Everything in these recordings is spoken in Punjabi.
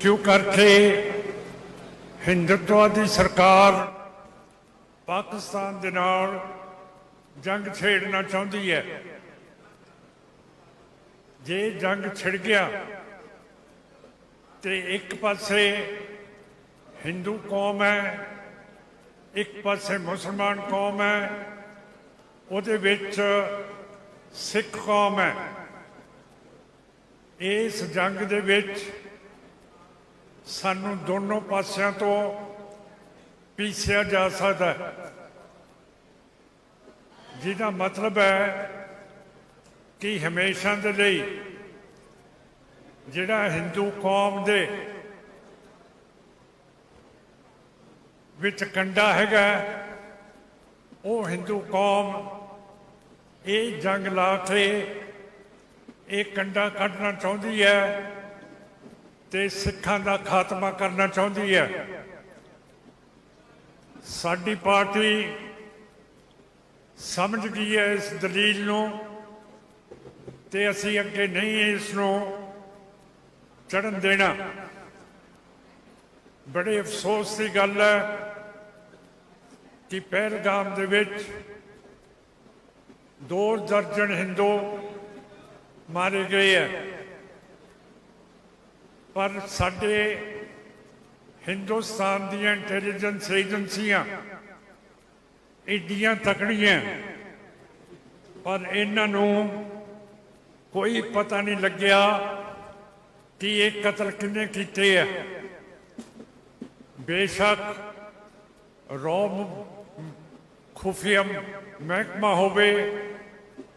ਕਿਉਂ ਕਰਕੇ ਹਿੰਦੁਤਵਾਦੀ ਸਰਕਾਰ ਪਾਕਿਸਤਾਨ ਦੇ ਨਾਲ ਜੰਗ ਛੇੜਨਾ ਚਾਹੁੰਦੀ ਹੈ? ਜੇ ਜੰਗ ਛਿੜ ਗਿਆ ਤੇ ਇੱਕ ਪਾਸੇ ਹਿੰਦੂ ਕੌਮ ਹੈ, ਇੱਕ ਪਾਸੇ ਮੁਸਲਮਾਨ ਕੌਮ ਹੈ, ਉਹਦੇ ਵਿੱਚ ਸਿੱਖ ਕੌਮ ਹੈ। ਇਸ ਜੰਗ ਦੇ ਵਿੱਚ ਸਾਨੂੰ ਦੋਨੋਂ ਪਾਸਿਆਂ ਤੋਂ ਪੀਸਿਆ ਜਾ ਸਕਦਾ ਹੈ। ਜਿਹਦਾ ਮਤਲਬ ਹੈ ਕਿ ਹਮੇਸ਼ਾ ਦੇ ਲਈ ਜਿਹੜਾ ਹਿੰਦੂ ਕੌਮ ਦੇ ਵਿੱਚ ਕੰਡਾ ਹੈਗਾ, ਉਹ ਹਿੰਦੂ ਕੌਮ ਇਹ ਜੰਗ ਲਾ ਕੇ ਇਹ ਕੰਡਾ ਕੱਢਣਾ ਚਾਹੁੰਦੀ ਹੈ ਤੇ ਸਿੱਖਾਂ ਦਾ ਖਾਤਮਾ ਕਰਨਾ ਚਾਹੁੰਦੀ ਹੈ। ਸਾਡੀ ਪਾਰਟੀ ਸਮਝ ਗਈ ਹੈ ਇਸ ਦਲੀਲ ਨੂੰ ਤੇ ਅਸੀਂ ਅੱਗੇ ਨਹੀਂ ਇਸ ਨੂੰ ਚੜਨ ਦੇਣਾ। ਬੜੇ ਅਫਸੋਸ ਦੀ ਗੱਲ ਹੈ ਕਿ ਪਹਿਲਗਾਮ ਦੇ ਵਿੱਚ ਦੋ ਦਰਜਨ ਹਿੰਦੂ ਮਾਰੇ ਗਏ ਹੈ। ਪਰ ਸਾਡੇ ਹਿੰਦੁਸਤਾਨ ਦੀਆਂ ਇੰਟੈਲੀਜੈਂਸ ਏਜੰਸੀਆਂ ਇੱਡੀਆਂ ਤਕੜੀਆਂ ਪਰ ਇਹਨਾਂ ਨੂੰ ਕੋਈ ਪਤਾ ਨਹੀਂ ਲੱਗਿਆ ਕਿ ਇਹ ਕਤਲ ਕਿੰਨੇ ਕੀਤੇ ਆ। ਬੇਸ਼ੱਕ ਰੋਮ ਖੁਫੀਆ ਮਹਿਕਮਾ ਹੋਵੇ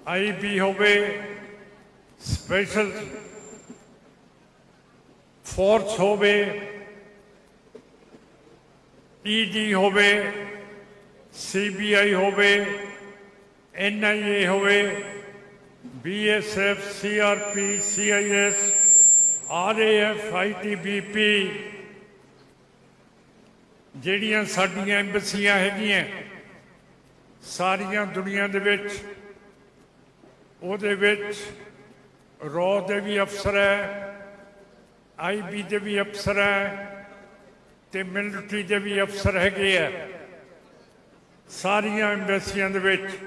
ਆਈਬੀ ਹੋਵੇ ਸਪੈਸ਼ਲ ਫੋਰਸ ਹੋਵੇ ਈਡੀ ਹੋਵੇ ਸੀਬੀਆਈ ਹੋਵੇ ਐਨਆਈਏ ਹੋਵੇ BSF CRP CIS RAF ITBP ਜਿਹੜੀਆਂ ਸਾਡੀਆਂ ਐਮਬਸੀਆਂ ਹੈਗੀਆਂ, ਸਾਰੀਆਂ ਦੁਨੀਆ ਦੇ ਵਿੱਚ, ਉਹਦੇ ਵਿੱਚ ਰੋ ਦੇ ਵੀ ਅਫਸਰ ਹੈ ਆਈਬੀ ਦੇ ਵੀ ਅਫਸਰ ਹੈ ਤੇ ਮਿਲਟਰੀ ਦੇ ਵੀ ਅਫਸਰ ਹੈਗੇ ਆ। ਸਾਰੀਆਂ ਐਮਬੈਸੀਆਂ ਦੇ ਵਿੱਚ।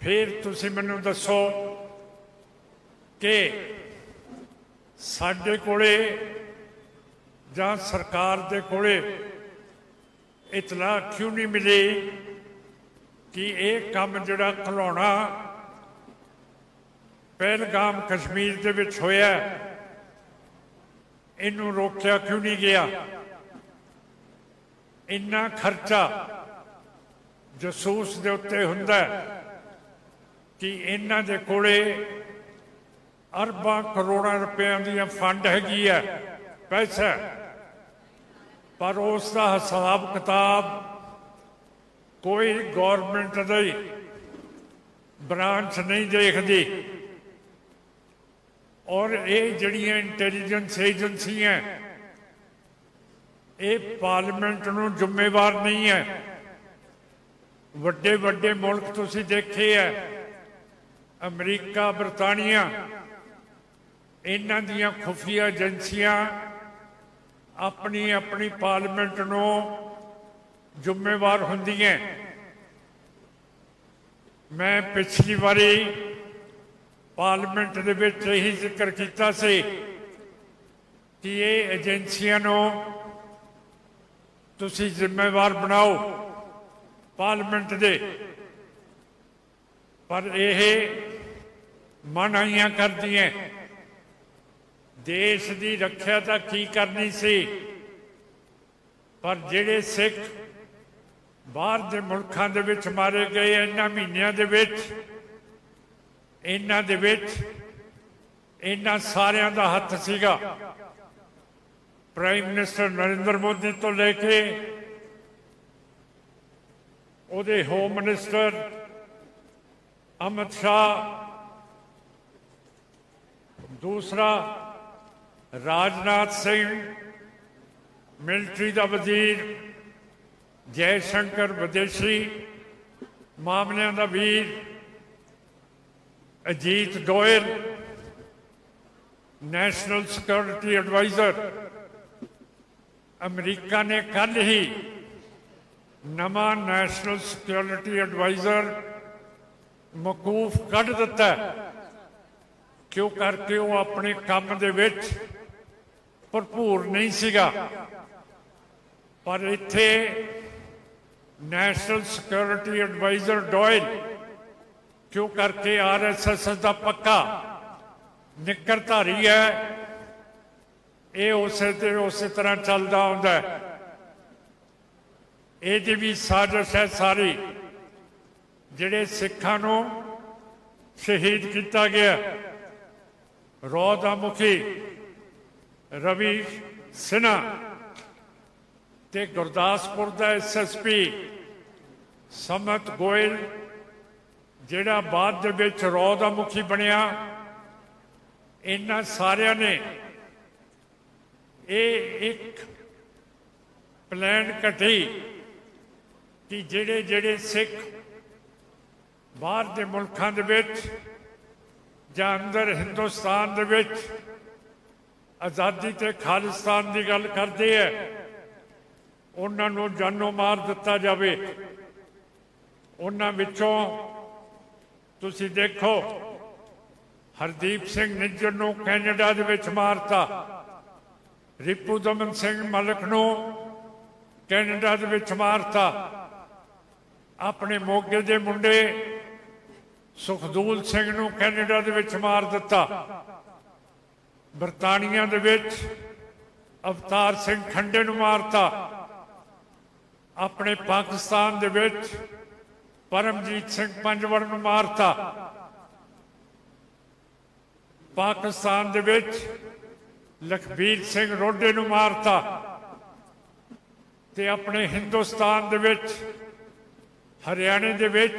ਫਿਰ ਤੁਸੀਂ ਮੈਨੂੰ ਦੱਸੋ ਕਿ ਸਾਡੇ ਕੋਲੇ ਜਾਂ ਸਰਕਾਰ ਦੇ ਕੋਲੇ ਇਤਲਾਹ ਕਿਉਂ ਨਹੀਂ ਮਿਲੀ ਕਿ ਇਹ ਕੰਮ ਜਿਹੜਾ ਖਲਾਉਣਾ ਪਹਿਲਗਾਮ ਕਸ਼ਮੀਰ ਦੇ ਵਿੱਚ ਹੋਇਆ ਇਹਨੂੰ ਰੋਕਿਆ ਕਿਉਂ ਨਹੀਂ ਗਿਆ? ਇੰਨਾ ਖਰਚਾ ਜਸੂਸ ਦੇ ਉੱਤੇ ਹੁੰਦਾ ਕਿ ਇਹਨਾਂ ਦੇ ਕੋਲੇ ਅਰਬਾਂ ਕਰੋੜਾਂ ਰੁਪਇਆਂ ਦੀਆਂ ਫੰਡ ਹੈਗੀ ਹੈ, ਪੈਸਾ ਪਰ ਉਸ ਦਾ ਹਿਸਾਬ ਕਿਤਾਬ ਕੋਈ ਗਵਰਨਮੈਂਟ ਦੀ ਬ੍ਰਾਂਚ ਨਹੀਂ ਦੇਖਦੀ। ਔਰ ਇਹ ਜਿਹੜੀਆਂ ਇੰਟੈਲੀਜੈਂਸ ਏਜੰਸੀਆਂ ਇਹ ਪਾਰਲੀਮੈਂਟ ਨੂੰ ਜ਼ਿੰਮੇਵਾਰ ਨਹੀਂ ਹੈ। ਵੱਡੇ ਵੱਡੇ ਮੁਲਕ ਤੁਸੀਂ ਦੇਖੇ ਹੈ, ਅਮਰੀਕਾ, ਬਰਤਾਨੀਆ, ਇਹਨਾਂ ਦੀਆਂ ਖੁਫੀਆ ਏਜੰਸੀਆਂ ਆਪਣੀ ਆਪਣੀ ਪਾਰਲੀਮੈਂਟ ਨੂੰ ਜ਼ਿੰਮੇਵਾਰ ਹੁੰਦੀਆਂ ਮੈਂ ਪਿਛਲੀ ਵਾਰੀ ਪਾਰਲੀਮੈਂਟ ਦੇ ਵਿੱਚ ਇਹੀ ਜ਼ਿਕਰ ਕੀਤਾ ਸੀ ਕਿ ਇਹ ਏਜੰਸੀਆਂ ਨੂੰ ਤੁਸੀਂ ਜ਼ਿੰਮੇਵਾਰ ਬਣਾਓ ਪਾਰਲੀਮੈਂਟ ਦੇ। ਪਰ ਇਹ ਮਨਾਈਆਂ ਕਰਦੀਆਂ, ਦੇਸ਼ ਦੀ ਰੱਖਿਆ ਤਾਂ ਕੀ ਕਰਨੀ ਸੀ? ਪਰ ਜਿਹੜੇ ਸਿੱਖ ਬਾਹਰ ਦੇ ਮੁਲਕਾਂ ਦੇ ਵਿੱਚ ਮਾਰੇ ਗਏ, ਇਹਨਾਂ ਮਹੀਨਿਆਂ ਦੇ ਵਿੱਚ ਇਹਨਾਂ ਦੇ ਵਿੱਚ ਇਹਨਾਂ ਸਾਰਿਆਂ ਦਾ ਹੱਥ ਸੀਗਾ। ਪ੍ਰਾਈਮ ਮਿਨਿਸਟਰ ਨਰਿੰਦਰ ਮੋਦੀ ਤੋਂ ਲੈ ਕੇ ਉਹਦੇ ਹੋਮ ਮਿਨਿਸਟਰ ਅਮਿਤ ਸ਼ਾਹ, ਦੂਸਰਾ ਰਾਜਨਾਥ ਸਿੰਘ, ਮਿਲਟਰੀ ਦਾ ਵਜ਼ੀਰ, ਜੈ ਸ਼ੰਕਰ ਵਿਦੇਸ਼ੀ, ਮਾਮਲਿਆਂ ਦਾ ਵੀਰ Ajit Goyal national security advisor America ਨੇ ਕੱਲ ਹੀ ਨਵਾਂ ਨੈਸ਼ਨਲ ਸਿਕਿਉਰਿਟੀ ਐਡਵਾਈਜ਼ਰ ਮਕੂਫ ਕੱਢ ਦਿੱਤਾ ਕਿਉਂ ਕਰਕੇ ਉਹ ਆਪਣੇ ਕੰਮ ਦੇ ਵਿੱਚ ਭਰਪੂਰ ਨਹੀਂ ਸੀਗਾ ਪਰ ਇੱਥੇ ਨੈਸ਼ਨਲ ਸਿਕਿਉਰਿਟੀ ਐਡਵਾਈਜ਼ਰ ਡੋਇਲ ਕਿਉਂ ਕਰਕੇ ਆਰਐਸਐਸ ਦਾ ਪੱਕਾ ਨਿਕਰਧਾਰੀ ਹੈ? ਇਹ ਉਸੇ ਤੇ ਉਸੇ ਤਰ੍ਹਾਂ ਚੱਲਦਾ ਆਉਂਦਾ ਹੈ। ਇਹਦੀ ਵੀ ਸਾਜ਼ਿਸ਼ ਹੈ ਸਾਰੀ, ਜਿਹੜੇ ਸਿੱਖਾਂ ਨੂੰ ਸ਼ਹੀਦ ਕੀਤਾ ਗਿਆ। ਰੌ ਦਾ ਮੁਖੀ ਰਵੀ ਸਿਨਹਾ ਤੇ ਗੁਰਦਾਸਪੁਰ ਦਾ ਐਸਐਸਪੀ ਸਮਤ ਗੋਇਲ ਜਿਹੜਾ ਬਾਅਦ ਦੇ ਵਿੱਚ ਰੌ ਦਾ ਮੁਖੀ ਬਣਿਆ, ਇਹਨਾਂ ਸਾਰਿਆਂ ਨੇ ਇਹ ਇੱਕ ਪਲਾਨ ਘਟੀ ਕਿ ਜਿਹੜੇ ਜਿਹੜੇ ਸਿੱਖ ਬਾਹਰ ਦੇ ਮੁਲਕਾਂ ਦੇ ਵਿੱਚ ਜਾਂ ਅੰਦਰ ਹਿੰਦੁਸਤਾਨ ਦੇ ਵਿੱਚ ਆਜ਼ਾਦੀ ਤੇ ਖਾਲਿਸਤਾਨ ਦੀ ਗੱਲ ਕਰਦੇ ਐ ਉਹਨਾਂ ਨੂੰ ਜਾਨੋਂ ਮਾਰ ਦਿੱਤਾ ਜਾਵੇ। ਉਹਨਾਂ ਵਿੱਚੋਂ ਤੁਸੀਂ ਦੇਖੋ, ਹਰਦੀਪ ਸਿੰਘ ਨਿੱਜਰ ਨੂੰ ਕੈਨੇਡਾ ਦੇ ਵਿੱਚ ਮਾਰਤਾ। ਰਿਪੂ ਦਮਨ ਸਿੰਘ ਮਲਕ ਨੂੰ ਕੈਨੇਡਾ ਦੇ ਵਿੱਚ ਮਾਰਤਾ। ਆਪਣੇ ਮੋਗੇ ਦੇ ਮੁੰਡੇ ਸੁਖਦੂਲ ਸਿੰਘ ਨੂੰ ਕੈਨੇਡਾ ਦੇ ਵਿੱਚ ਮਾਰ ਦਿੱਤਾ। ਬਰਤਾਨੀਆ ਦੇ ਵਿੱਚ ਅਵਤਾਰ ਸਿੰਘ ਖੰਡੇ ਨੂੰ ਮਾਰਤਾ। ਆਪਣੇ ਪਾਕਿਸਤਾਨ ਦੇ ਵਿੱਚ ਪਰਮਜੀਤ ਸਿੰਘ ਪੰਜਵੜ ਨੂੰ ਮਾਰਤਾ। ਪਾਕਿਸਤਾਨ ਦੇ ਵਿੱਚ ਲਖਬੀਰ ਸਿੰਘ ਰੋਡੇ ਨੂੰ ਮਾਰਤਾ ਤੇ ਆਪਣੇ ਹਿੰਦੁਸਤਾਨ ਦੇ ਵਿੱਚ, ਹਰਿਆਣੇ ਦੇ ਵਿੱਚ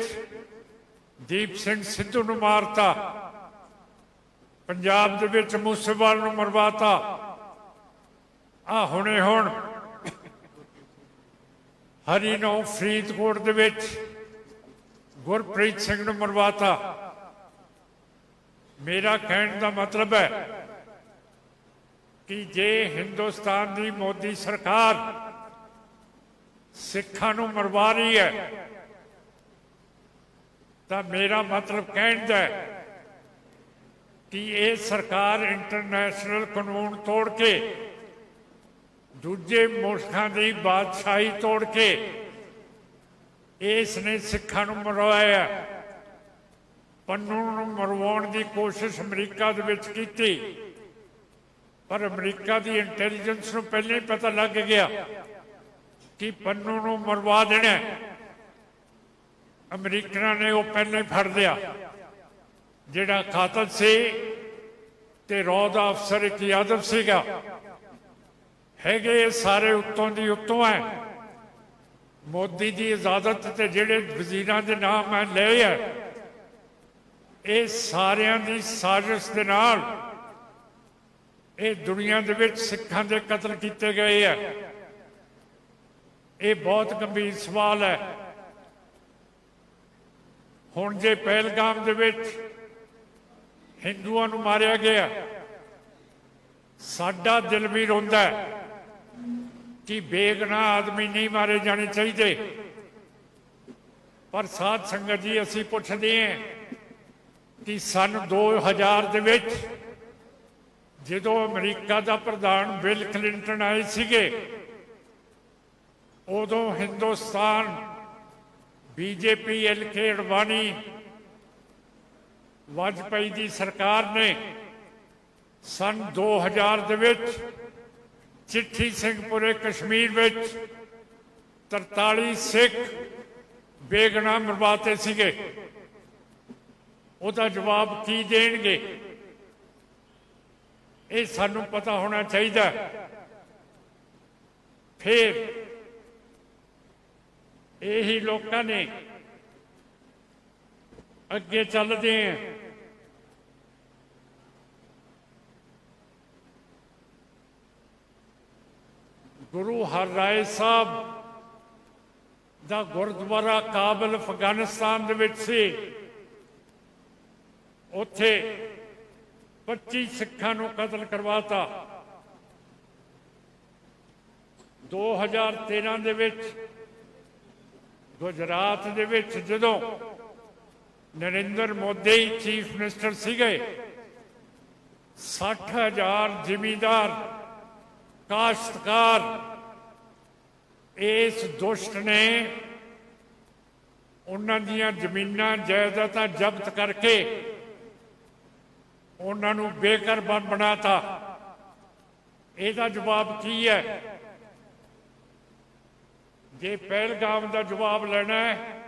ਦੀਪ ਸਿੰਘ ਸਿੱਧੂ ਨੂੰ ਮਾਰਤਾ। ਪੰਜਾਬ ਦੇ ਵਿੱਚ ਮੂਸੇਵਾਲ ਨੂੰ ਮਰਵਾਤਾ। ਆ ਹੁਣੇ ਹੁਣ ਹਰੀ ਨੂੰ ਫਰੀਦਕੋਟ ਦੇ ਵਿੱਚ ਗੁਰਪ੍ਰੀਤ ਸਿੰਘ ਨੂੰ ਮਰਵਾਤਾ। ਮੇਰਾ ਕਹਿਣ ਦਾ ਮਤਲਬ ਹੈ ਕਿ ਜੇ ਹਿੰਦੁਸਤਾਨ ਦੀ ਮੋਦੀ ਸਰਕਾਰ ਸਿੱਖਾਂ ਨੂੰ ਮਰਵਾ ਰਹੀ ਹੈ, ਤਾਂ ਮੇਰਾ ਮਤਲਬ ਕਹਿਣ ਦਾ ਹੈ ਕਿ ਇਹ ਸਰਕਾਰ ਇੰਟਰਨੈਸ਼ਨਲ ਕਾਨੂੰਨ ਤੋੜ ਕੇ, ਦੂਜੇ ਮੁਲਕਾਂ ਦੀ ਬਾਦਸ਼ਾਹੀ ਤੋੜ ਕੇ ਇਸ ਨੇ ਸਿੱਖਾਂ ਨੂੰ ਮਰਵਾਇਆ। ਪੰਨੂ ਨੂੰ ਮਰਵਾਉਣ ਦੀ ਕੋਸ਼ਿਸ਼ ਅਮਰੀਕਾ ਦੇ ਵਿੱਚ ਕੀਤੀ। ਪਰ ਅਮਰੀਕਾ ਦੀ ਇੰਟੈਲੀਜੈਂਸ ਨੂੰ ਪਹਿਲਾਂ ਹੀ ਪਤਾ ਲੱਗ ਗਿਆ ਕਿ ਪੰਨੂ ਨੂੰ ਮਰਵਾ ਦੇਣਾ ਅਮਰੀਕਨਾਂ ਨੇ ਉਹ ਪਹਿਲਾਂ ਹੀ ਫੜ ਲਿਆ। ਜਿਹੜਾ ਕਾਤਲ ਸੀ ਤੇ ਰੌ ਦਾ ਅਫਸਰ ਇੱਕ ਯਾਦਵ ਸੀਗਾ। ਹੈਗੇ ਇਹ ਸਾਰੇ ਉੱਤੋਂ ਦੀ ਉੱਤੋਂ ਹੈ। ਮੋਦੀ ਦੀ ਇਜਾਜ਼ਤ ਤੇ ਜਿਹੜੇ ਵਜ਼ੀਰਾਂ ਦੇ ਨਾਮ ਮੈਂ ਲਏ ਆ, ਇਹ ਸਾਰਿਆਂ ਦੀ ਸਾਜ਼ਿਸ਼ ਦੇ ਨਾਲ ਇਹ ਦੁਨੀਆ ਦੇ ਵਿੱਚ ਸਿੱਖਾਂ ਦੇ ਕਤਲ ਕੀਤੇ ਗਏ ਆ। ਇਹ ਬਹੁਤ ਗੰਭੀਰ ਸਵਾਲ ਹੈ। ਹੁਣ ਜੇ ਪਹਿਲਗਾਮ ਦੇ ਵਿੱਚ ਹਿੰਦੂਆਂ ਨੂੰ ਮਾਰਿਆ ਗਿਆ, ਸਾਡਾ ਦਿਲ ਵੀ ਰੋਂਦਾ ਹੈ। ਕਿ ਬੇਗਨਾਹ ਆਦਮੀ ਨਹੀਂ ਮਾਰੇ ਜਾਣੇ ਚਾਹੀਦੇ। ਪਰ ਸਾਧ ਸੰਗਤ ਜੀ, ਅਸੀਂ ਪੁੱਛਦੇ ਹਾਂ ਕਿ ਸਨ 2000 ਦੇ ਵਿੱਚ ਜਦੋਂ ਅਮਰੀਕਾ ਦਾ ਪ੍ਰਧਾਨ ਬਿਲ ਕਲਿੰਟਨ ਆਏ ਸੀਗੇ, ਉਦੋਂ ਹਿੰਦੁਸਤਾਨ, ਬੀਜੇਪੀ ਐਲਕੇ ਅਡਵਾਨੀ, ਵਾਜਪਾਈ ਦੀ ਸਰਕਾਰ ਨੇ ਸਨ 2000 ਦੇ ਵਿੱਚ ਚਿੱਠੀ ਸਿੰਘਪੁਰੇ ਕਸ਼ਮੀਰ ਵਿੱਚ 43 ਸਿੱਖ ਬੇਗਨਾਹ ਮਰਵਾਤੇ ਸੀਗੇ। ਉਹਦਾ ਜਵਾਬ ਕੀ ਦੇਣਗੇ? ਇਹ ਸਾਨੂੰ ਪਤਾ ਹੋਣਾ ਚਾਹੀਦਾ। ਹੈ। ਫਿਰ ਇਹੀ ਲੋਕਾਂ ਨੇ ਅੱਗੇ ਚੱਲਦੇ ਆ। ਗੁਰੂ ਹਰ ਰਾਏ ਸਾਹਿਬ ਦਾ ਗੁਰਦੁਆਰਾ ਕਾਬਲ ਅਫਗਾਨਿਸਤਾਨ ਦੇ ਵਿੱਚ ਸੀ। ਉੱਥੇ 25 ਸਿੱਖਾਂ ਨੂੰ ਕਤਲ ਕਰਵਾਤਾ। 2013 ਦੇ ਵਿੱਚ, ਗੁਜਰਾਤ ਦੇ ਵਿੱਚ ਜਦੋਂ ਨਰਿੰਦਰ ਮੋਦੀ ਚੀਫ ਮਿਨਿਸਟਰ ਸੀਗੇ 60000 ਜ਼ਿਮੀਂਦਾਰ ਕਾਸ਼ਤਕਾਰ। ਇਸ ਦੁਸ਼ਟ ਨੇ ਉਹਨਾਂ ਦੀਆਂ ਜ਼ਮੀਨਾਂ, ਜਾਇਦਾਦਾਂ ਜ਼ਬਤ ਕਰਕੇ ਉਹਨਾਂ ਨੂੰ ਬੇਘਰ ਬਣਾਤਾ। ਇਹਦਾ ਜਵਾਬ ਕੀ ਹੈ? ਜੇ ਪਹਿਲਗਾਮ ਦਾ ਜਵਾਬ ਲੈਣਾ ਹੈ,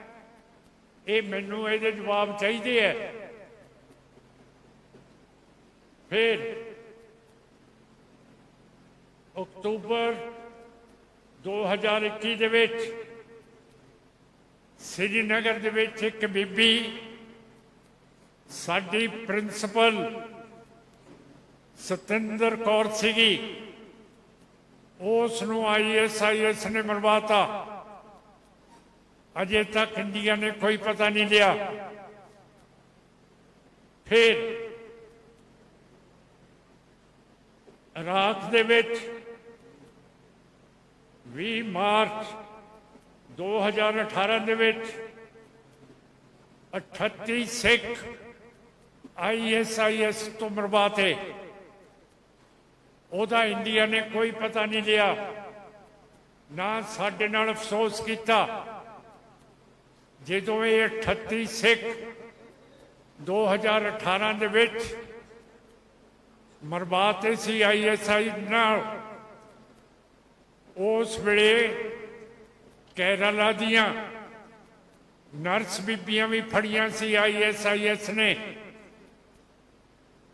ਇਹ ਮੈਨੂੰ ਇਹਦੇ ਜਵਾਬ ਚਾਹੀਦੇ ਹੈ। ਫਿਰ ਅਕਤੂਬਰ 2021 ਦੇ ਵਿੱਚ ਸ੍ਰੀਨਗਰ ਦੇ ਵਿੱਚ ਇੱਕ ਬੀਬੀ ਸਾਡੀ ਪ੍ਰਿੰਸੀਪਲ ਸਤਿੰਦਰ ਕੌਰ ਸੀਗੀ। ਉਸ ਨੂੰ ਆਈਐਸਆਈਐਸ ਨੇ ਮਰਵਾਤਾ। ਅਜੇ ਤੱਕ ਇੰਡੀਆ ਨੇ ਕੋਈ ਪਤਾ ਨਹੀਂ ਲਿਆ। ਫਿਰ ਰਾਤ ਦੇ ਵਿੱਚ 20 ਮਾਰਚ 2018 ਦੇ ਵਿੱਚ 38 ਸਿੱਖ ਆਈਐਸਆਈਐਸ ਤੋਂ ਮਰਵਾਤੇ। ਉਹਦਾ ਇੰਡੀਆ ਨੇ ਕੋਈ ਪਤਾ ਨਹੀਂ ਲਿਆ, ਨਾ ਸਾਡੇ ਨਾਲ ਅਫਸੋਸ ਕੀਤਾ। ਜਦੋਂ ਇਹ 38 ਸਿੱਖ 2018 ਦੇ ਵਿੱਚ ਮਰਵਾਤੇ ਸੀ ਆਈਐਸਆਈ ਨਾਲ ਉਸ ਵੇਲੇ ਕੇਰਲਾ ਦੀਆਂ ਨਰਸ ਬੀਬੀਆਂ ਵੀ ਫੜੀਆਂ ਸੀ ਆਈਐਸਆਈਐਸ ਨੇ।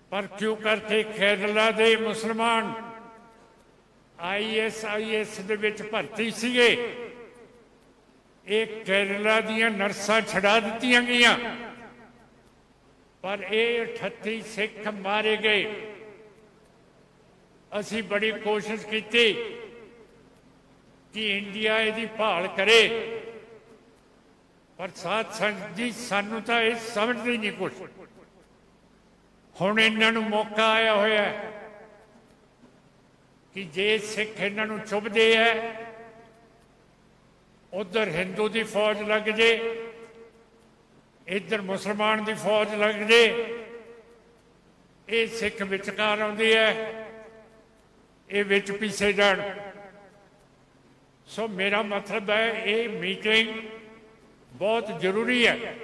ਪਰ ਕਿਉਂ ਕਰਕੇ ਕੇਰਲਾ ਦੇ ਮੁਸਲਮਾਨ ਆਈਐਸਆਈਐਸ ਦੇ ਵਿੱਚ ਭਰਤੀ ਸੀਗੇ? ਇਹ ਕੇਰਲਾ ਦੀਆਂ ਨਰਸਾਂ ਛਡਾ ਦਿੱਤੀਆਂ ਗਈਆਂ। ਪਰ ਇਹ 38 ਸਿੱਖ ਮਾਰੇ ਗਏ। ਅਸੀਂ ਬੜੀ ਕੋਸ਼ਿਸ਼ ਕੀਤੀ। ਕਿ ਇੰਡੀਆ ਇਹਦੀ ਭਾਲ ਕਰੇ। ਪਰ ਸਾਥ ਸੰਗਤ ਜੀ, ਸਾਨੂੰ ਤਾਂ ਇਹ ਸਮਝਦੇ ਨਹੀਂ ਕੁਝ ਹੁਣ ਇਹਨਾਂ ਨੂੰ ਮੌਕਾ ਆਇਆ ਹੋਇਆ ਹੈ ਕਿ ਜੇ ਸਿੱਖ ਇਹਨਾਂ ਨੂੰ ਚੁੱਭਦੇ ਐ ਉਧਰ ਹਿੰਦੂ ਦੀ ਫੌਜ ਲੱਗ ਜੇ, ਇੱਧਰ ਮੁਸਲਮਾਨ ਦੀ ਫੌਜ ਲੱਗ ਜੇ, ਇਹ ਸਿੱਖ ਵਿਚਕਾਰ ਆਉਂਦੀ ਹੈ, ਇਹ ਵਿੱਚ ਪਿੱਛੇ ਜਾਣ। ਸੋ ਮੇਰਾ ਮਤਲਬ ਹੈ, ਇਹ ਮੀਟਿੰਗ ਬਹੁਤ ਜ਼ਰੂਰੀ ਹੈ।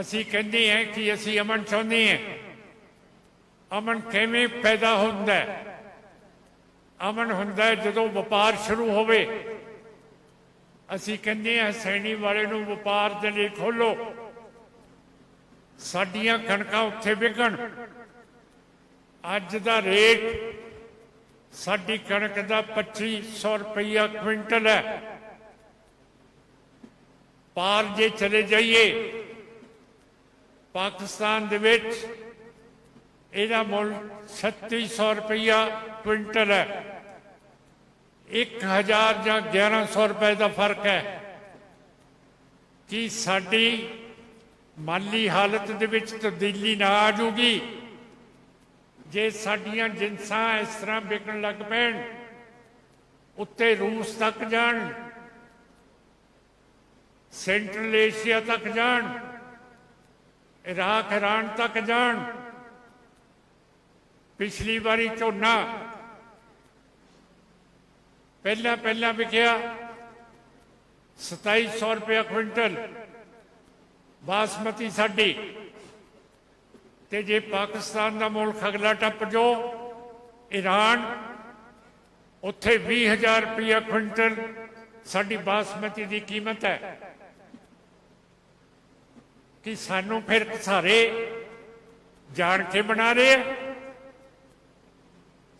ਅਸੀਂ ਕਹਿੰਦੇ ਹਾਂ ਕਿ ਅਸੀਂ ਅਮਨ ਚਾਹੁੰਦੇ ਹਾਂ। ਅਮਨ ਕਿਵੇਂ ਪੈਦਾ ਹੁੰਦਾ ਹੈ? ਅਮਨ ਹੁੰਦਾ ਹੈ ਜਦੋਂ ਵਪਾਰ ਸ਼ੁਰੂ ਹੋਵੇ। ਅਸੀਂ ਕਹਿੰਦੇ ਹਾਂ, ਸੈਣੀ ਵਾਲੇ ਨੂੰ ਵਪਾਰ ਦੇ ਲਈ ਖੋਲੋ ਸਾਡੀਆਂ ਕਣਕਾਂ ਉੱਥੇ ਵਿਕਣ। ਅੱਜ ਦਾ ਰੇਟ ਸਾਡੀ ਕਣਕ ਦਾ 2500 ਰੁਪਈਆ ਕੁਇੰਟਲ ਹੈ। ਪਾਰ ਜੇ ਚਲੇ ਜਾਈਏ, ਪਾਕਿਸਤਾਨ ਦੇ ਵਿੱਚ ਇਹਦਾ ਮੁੱਲ 3600 ਰੁਪਈਆ ਕੁਇੰਟਲ ਹੈ। 1000 ਜਾਂ 1100 ਰੁਪਏ ਦਾ ਫ਼ਰਕ ਹੈ ਕਿ ਸਾਡੀ ਮਾਲੀ ਹਾਲਤ ਦੇ ਵਿੱਚ ਤਬਦੀਲੀ ਨਾ ਆ ਜੂਗੀ ਜੇ ਸਾਡੀਆਂ ਜਿੰਸਾਂ ਇਸ ਤਰ੍ਹਾਂ ਵਿਕਣ ਲੱਗ ਪੈਣ, ਉੱਤੇ ਰੂਸ ਤੱਕ ਜਾਣ, ਸੈਂਟਰਲ ਏਸ਼ੀਆ ਤੱਕ ਜਾਣ, ਇਰਾਕ, ਇਰਾਨ ਤੱਕ ਜਾਣ, ਪਿਛਲੀ ਵਾਰੀ ਝੋਨਾ ਪਹਿਲਾਂ ਪਹਿਲਾਂ ਵਿਕਿਆ 2700 ਰੁਪਏ ਕੁਇੰਟਲ, ਬਾਸਮਤੀ ਸਾਡੀ ਤੇ ਜੇ ਪਾਕਿਸਤਾਨ ਦਾ ਮੁਲਕ ਅਗਲਾ ਟੱਪ ਜੋ ਈਰਾਨ ਉੱਥੇ 20000 ਰੁਪਏ ਕੁਇੰਟਲ ਸਾਡੀ ਬਾਸਮਤੀ ਦੀ ਕੀਮਤ ਹੈ। ਕਿ ਸਾਨੂੰ ਫਿਰ ਸਾਰੇ ਜਾਣ ਕੇ ਬਣਾ ਰਹੇ ਆ?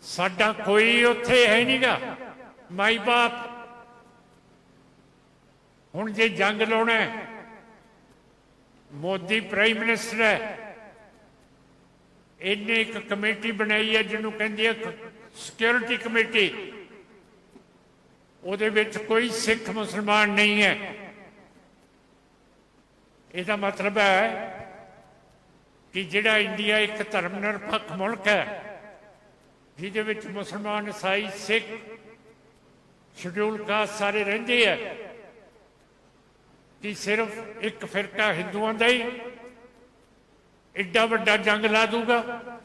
ਸਾਡਾ ਕੋਈ ਉੱਥੇ ਹੈ ਨਹੀਂਗਾ। ਮਾਈ ਬਾਪ, ਹੁਣ ਜੇ ਜੰਗ ਲਾਉਣਾ ਮੋਦੀ ਪ੍ਰਾਈਮ ਮਿਨਿਸਟਰ ਹੈ ਇਹਨੇ ਇੱਕ ਕਮੇਟੀ ਬਣਾਈ ਹੈ ਜਿਹਨੂੰ ਕਹਿੰਦੀ ਹੈ ਸਿਕਿਉਰਿਟੀ ਕਮੇਟੀ ਉਹਦੇ ਵਿੱਚ ਕੋਈ ਸਿੱਖ ਮੁਸਲਮਾਨ ਨਹੀਂ ਹੈ। ਇਹਦਾ ਮਤਲਬ ਹੈ ਕਿ ਜਿਹੜਾ ਇੰਡੀਆ ਇੱਕ ਧਰਮ ਨਿਰਪੱਖ ਮੁਲਕ ਹੈ, ਜਿਹਦੇ ਵਿੱਚ ਮੁਸਲਮਾਨ ਈਸਾਈ ਸਿੱਖ ਸ਼ਡਿਊਲ ਕਾਸਟ ਸਾਰੇ ਰਹਿੰਦੇ ਆ, ਕਿ ਸਿਰਫ ਇੱਕ ਫਿਰਕਾ ਹਿੰਦੂਆਂ ਦਾ ਹੀ ਐਡਾ ਵੱਡਾ ਜੰਗ ਲਾ ਦੂਗਾ।